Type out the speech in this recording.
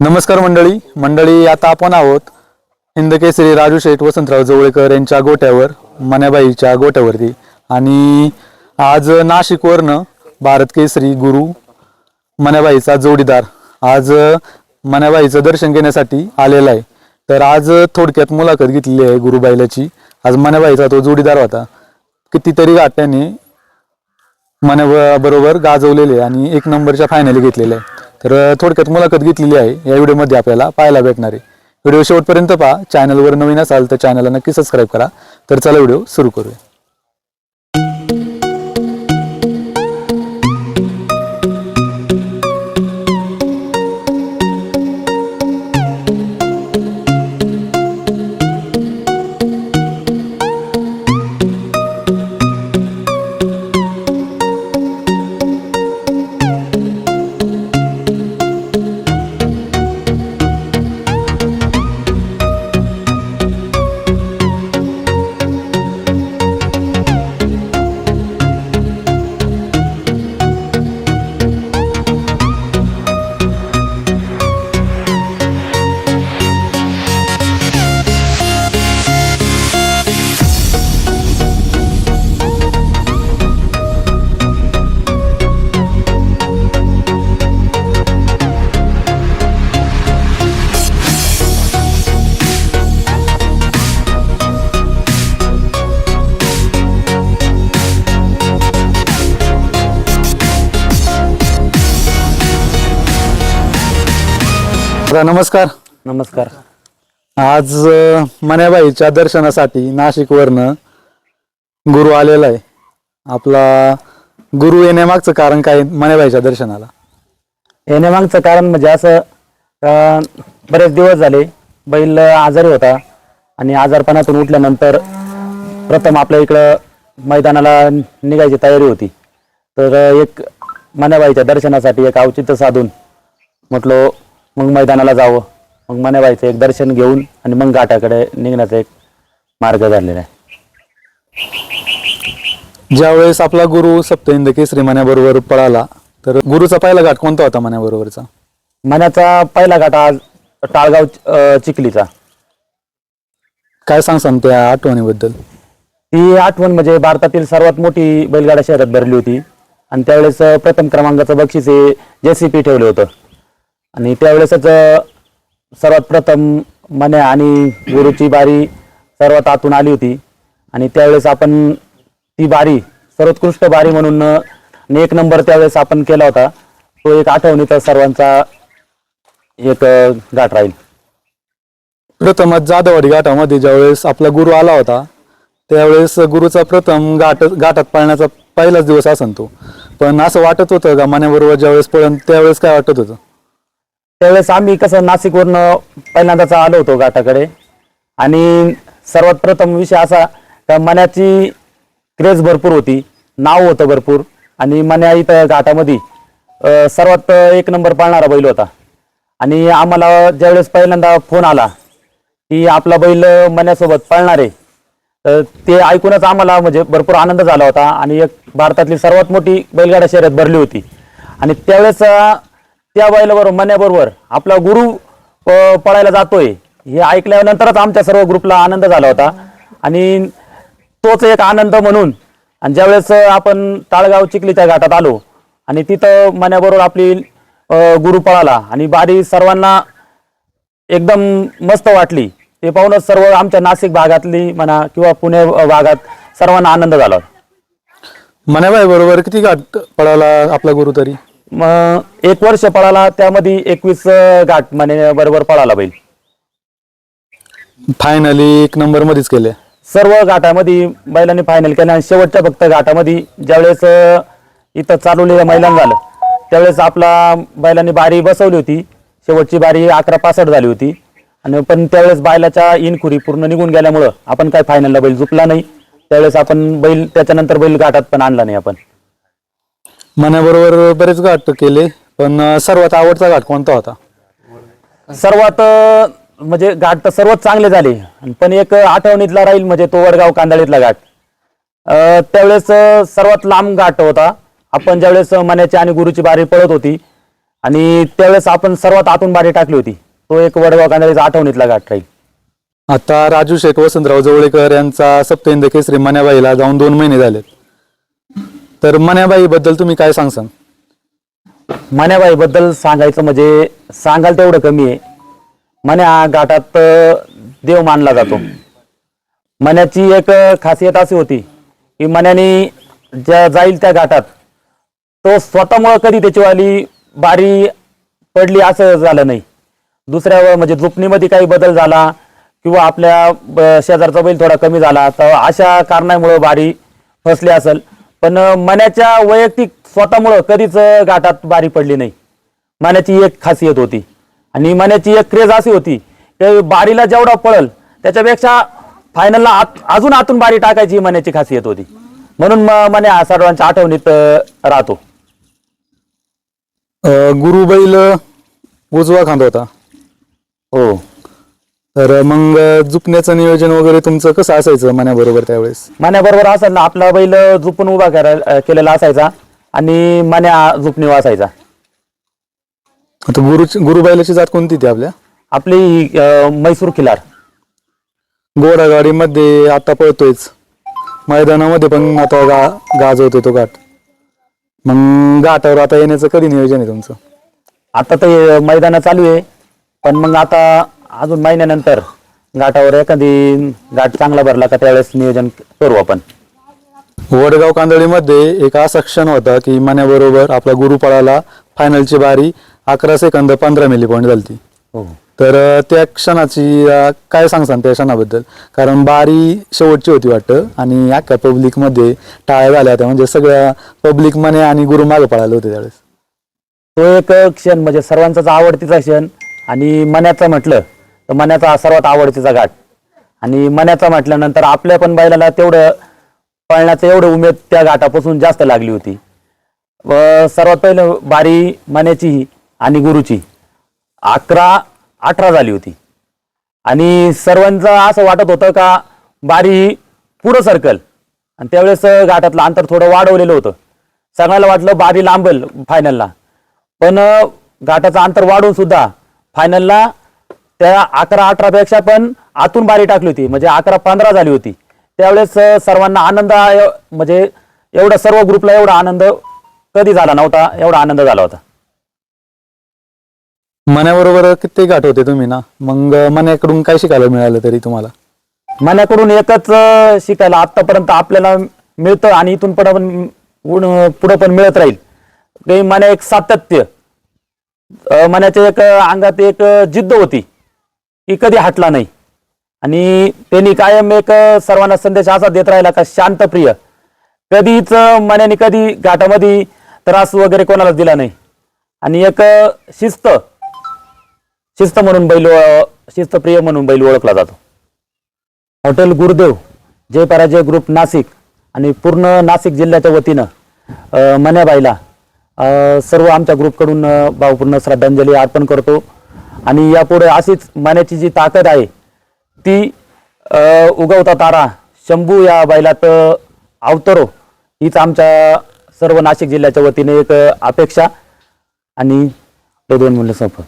नमस्कार मंडळी. मंडळी आता आपण आहोत हिंदकेसरी राजू शेठ वसंतराव जवळेकर यांच्या गोट्यावर मन्याबाईच्या गोट्यावरती. आणि आज नाशिकवरनं भारत केसरी गुरु मन्याबाईचा जोडीदार. आज मन्याबाईचं दर्शन घेण्यासाठी आलेला आहे. तर आज थोडक्यात मुलाखत घेतलेली आहे गुरुबाईलाची. आज मन्याबाईचा तो जोडीदार होता. कितीतरी गाठ्याने मना बरोबर गाजवलेले आणि एक नंबरच्या फायनली घेतलेल्या आहे. तर थोडक्यात मुलाखत घेतलेली आहे. या व्हिडिओमध्ये आपल्याला पाहायला भेटणार आहे. व्हिडिओ शेवटपर्यंत पहा. चॅनलवर नवीन असाल तर चॅनलला नक्की सबस्क्राईब करा. तर चला व्हिडिओ सुरू करूया. तर नमस्कार. नमस्कार. आज अं, मन्याबाईच्या दर्शनासाठी नाशिकवरनं गुरु आलेला आहे. आपला गुरु येण्यामागचं कारण काय मन्याबाईच्या दर्शनाला? येण्यामागचं कारण म्हणजे असं अं, बरेच दिवस झाले बैल आजारी होता आणि आजारपणातून उठल्यानंतर प्रथम आपल्या इकडं मैदानाला निघायची तयारी होती. तर एक मनाबाईच्या दर्शनासाठी एक औचित्य साधून म्हटलो मग मैदानाला जावं. मग मनाबाईचं एक दर्शन घेऊन आणि मग घाटाकडे निघण्याचा एक मार्ग झालेला आहे. ज्यावेळेस आपला गुरु सप्तहिंद केसरी मन्याबरोबर पळाला तर गुरुचा पहिला घाट कोणता होता मन्याबरोबरचा मनाचा पहिला घाट आज टाळगाव अं, चिखलीचा. काय सांगसान त्या आठवणीबद्दल? ती आठवण म्हणजे भारतातील सर्वात मोठी बैलगाडा शहरात भरली होती. आणि त्यावेळेस अं, प्रथम क्रमांकाचं बक्षीस हे जेसीपी ठेवलं होतं. आणि त्यावेळेसच सर्वात प्रथम मन्या आणि गुरुची बारी सर्वात आतून आली होती. आणि त्यावेळेस आपण ती बारी सर्वोत्कृष्ट बारी म्हणून आणि एक नंबर त्यावेळेस आपण केला होता. तो एक आठवणीचा सर्वांचा एक गाठ घाट राहील प्रथमच जाधववाडी घाटामध्ये ज्यावेळेस आपला गुरु आला होता त्यावेळेस गुरुचा प्रथम घाट गाठात पाळण्याचा पहिलाच दिवस असन तो. पण असं वाटत होतं का मान्याबरोबर ज्यावेळेस पळण त्यावेळेस काय वाटत होतं? त्यावेळेस आम्ही कसं नाशिकवरनं पहिल्यांदाच आलो होतो घाटाकडे. आणि सर्वात प्रथम विषय असा का मण्याची क्रेज भरपूर होती नाव होतं भरपूर. आणि मण्या इथं घाटामध्ये सर्वात एक नंबर पाळणारा बैल होता. आणि आम्हाला ज्यावेळेस पहिल्यांदा फोन आला की आपला बैल मण्यासोबत पळणार आहे तर ते ऐकूनच आम्हाला म्हणजे भरपूर आनंद झाला होता. आणि एक भारतातली सर्वात मोठी बैलगाडा शर्यत भरली होती. आणि त्यावेळेस त्या बैलाबरोबर मन्याबरोबर आपला गुरु पळायला जातोय. हे ऐकल्यानंतरच आमच्या सर्व ग्रुपला आनंद झाला होता. आणि तोच एक आनंद म्हणून आणि ज्यावेळेस आपण ताळगाव चिखलीच्या घाटात आलो आणि तिथं मन्याबरोबर आपली गुरु पळाला आणि बारी सर्वांना एकदम मस्त वाटली. ते पाहूनच सर्व आमच्या नाशिक भागातली म्हणा किंवा पुणे भागात सर्वांना आनंद झाला. मन्याबाई बरोबर किती घाट पळाला आपला गुरु तरी? मग एक वर्ष पळाला त्यामध्ये एकवीस घाट म्हणे बरोबर पळाला बैल. फायनली एक नंबर मध्येच केले. सर्व घाटामध्ये बैलांनी फायनल केलं आणि शेवटच्या फक्त घाटामध्ये ज्यावेळेस अं, इथं चालवलेलं मैदान झालं त्यावेळेस आपला बैलांनी बारी बसवली होती. शेवटची बारी अकरा पासष्ट झाली होती. आणि पण त्यावेळेस बैलाच्या इनखुरी पूर्ण निघून गेल्यामुळं आपण काय फायनलला बैल झुपला नाही. त्यावेळेस आपण बैल त्याच्यानंतर बैल घाटात पण आणला नाही आपण. मन्याबरोबर बरेच घाट केले पण सर्वात आवडता घाट कोणता होता? सर्वात म्हणजे घाट तर सर्वच चांगले झाले पण एक आठवणीतला राहील म्हणजे तो वडगाव कांदळीतला घाट. त्यावेळेस सर्वात लांब घाट होता. आपण ज्यावेळेस मण्याची आणि गुरुची बारी पळत होती आणि त्यावेळेस आपण सर्वात आतून बारी टाकली होती. तो एक वडगाव कांदळीचा आठवणीतला घाट राहील. आता राजू शेठ वसंतराव जवळेकर यांचा सप्तहिंद केसरी मन्याबाईला जाऊन दोन महिने झालेत. तर मन्याबाई बद्दल तुम्ही काय सांगसान? मन्याबाई बद्दल सांगायचं म्हणजे सांगाल तेवढं कमी आहे. मन्या हा घाटात देव मानला जातो. मन्याची एक खासियत अशी होती की मन्याने ज्या जाईल त्या घाटात तो स्वतःमुळं कधी त्याचीवाली बारी पडली असं झालं नाही. दुसऱ्या म्हणजे जुपणीमध्ये काही बदल झाला किंवा आपल्या ब- शेजारचा बैल थोडा कमी झाला तर अशा कारणामुळं बारी फसली असेल. पण मन्याच्या वैयक्तिक स्वतःमुळं कधीच घाटात बारी पडली नाही. मन्याची एक खासियत होती. आणि मन्याची एक क्रेज अशी होती की बारीला जेवढा पळल त्याच्यापेक्षा फायनलला आत अजून आतून बारी टाकायची ही मन्याची खासियत होती. म्हणून म- मन्या हा सर्वांच्या आठवणीत राहतो. गुरुबैल उजवा खांदा होता. हो. तर मग जुपण्याचं नियोजन वगैरे तुमचं कसं असायचं मन्याबरोबर त्यावेळेस? मन्याबरोबर असेल ना आपला बैल झुपून उभा करा केलेला असायचा आणि मन्या झुपणी वाचायचा आता गुरु गुरुबैलाची जात कोणती ती आपल्या? आपली अं, म्हैसूर खिलार. घोडागाडीमध्ये आता पळतोयच. मैदानामध्ये पण आता गा गाजवतोय तो घाट. मग घाटावर आता येण्याचं कधी नियोजन आहे तुमचं? आता तर मैदान चालू आहे. पण मग आता अजून महिन्यानंतर घाटावर एखादी घाट चांगला भरला का त्यावेळेस नियोजन करू आपण? वडगाव कांदळीमध्ये एक असा क्षण होता की मन्याबरोबर आपला गुरु पळाला फायनलची बारी अकरा सेकंद पंधरा मिली पॉईंट झाली हो. तर त्या क्षणाची अं, काय सांगसान त्या क्षणाबद्दल? कारण बारी शेवटची होती वाटतं आणि अख्ख्या पब्लिकमध्ये टाळ्या झाल्या होत्या. म्हणजे सगळ्या पब्लिक मने आणि गुरु मागे पळाले होते त्यावेळेस. तो एक क्षण म्हणजे सर्वांचाच आवडतीचा क्षण आणि मन्याचा म्हटलं तर मन्याचा हा सर्वात आवडतीचा घाट आणि मन्याचा म्हटल्यानंतर आपल्या पण बैलाला तेवढं पळण्याचं एवढं उमेद त्या घाटापासून जास्त लागली होती. व सर्वात पहिलं बारी मन्याची आणि गुरुची. अकरा अठरा झाली होती. आणि सर्वांचं असं वाटत होतं का बारी पुढं सरकल. आणि त्यावेळेस घाटातलं अंतर थोडं वाढवलेलं होतं. सगळ्याला वाटलं बारी लांबल फायनलला पण घाटाचं अंतर वाढून सुद्धा फायनलला त्या अकरा अठरा पेक्षा पण आतून बारी टाकली होती. म्हणजे अकरा पंधरा झाली होती. त्यावेळेस सर्वांना आनंद म्हणजे एवढा सर्व ग्रुपला एवढा आनंद कधी झाला नव्हता एवढा आनंद झाला होता. मन्याबरोबर किती घाट होते तुम्ही ना? मग मन्याकडून काय शिकायला मिळालं तरी तुम्हाला? मनाकडून एकच शिकायला आतापर्यंत आपल्याला मिळतं आणि इथून पुढे पण पुढे पण मिळत राहील. ते मना एक सातत्य. मनाच्या एक अंगात एक जिद्द होती. की कधी हटला नाही. आणि त्यांनी कायम एक सर्वांना संदेश असा देत राहिला का शांतप्रिय. कधीच मन्याने मनाने कधी घाटामध्ये त्रास वगैरे कोणाला दिला नाही. आणि एक शिस्त शिस्त म्हणून बैल शिस्तप्रिय म्हणून बैल ओळखला जातो. हॉटेल गुरुदेव जय पराजय ग्रुप नाशिक आणि पूर्ण नाशिक जिल्ह्याच्या वतीनं मन्याबाईला सर्व आमच्या ग्रुपकडून भावपूर्ण श्रद्धांजली अर्पण करतो. आणि यापुढे अशीच मान्याची जी ताकद आहे ती उगवता तारा शंभू या बैलात अवतरो हीच आमच्या सर्व नाशिक जिल्ह्याच्या वतीने एक अपेक्षा आणि हे दोन मुलं संप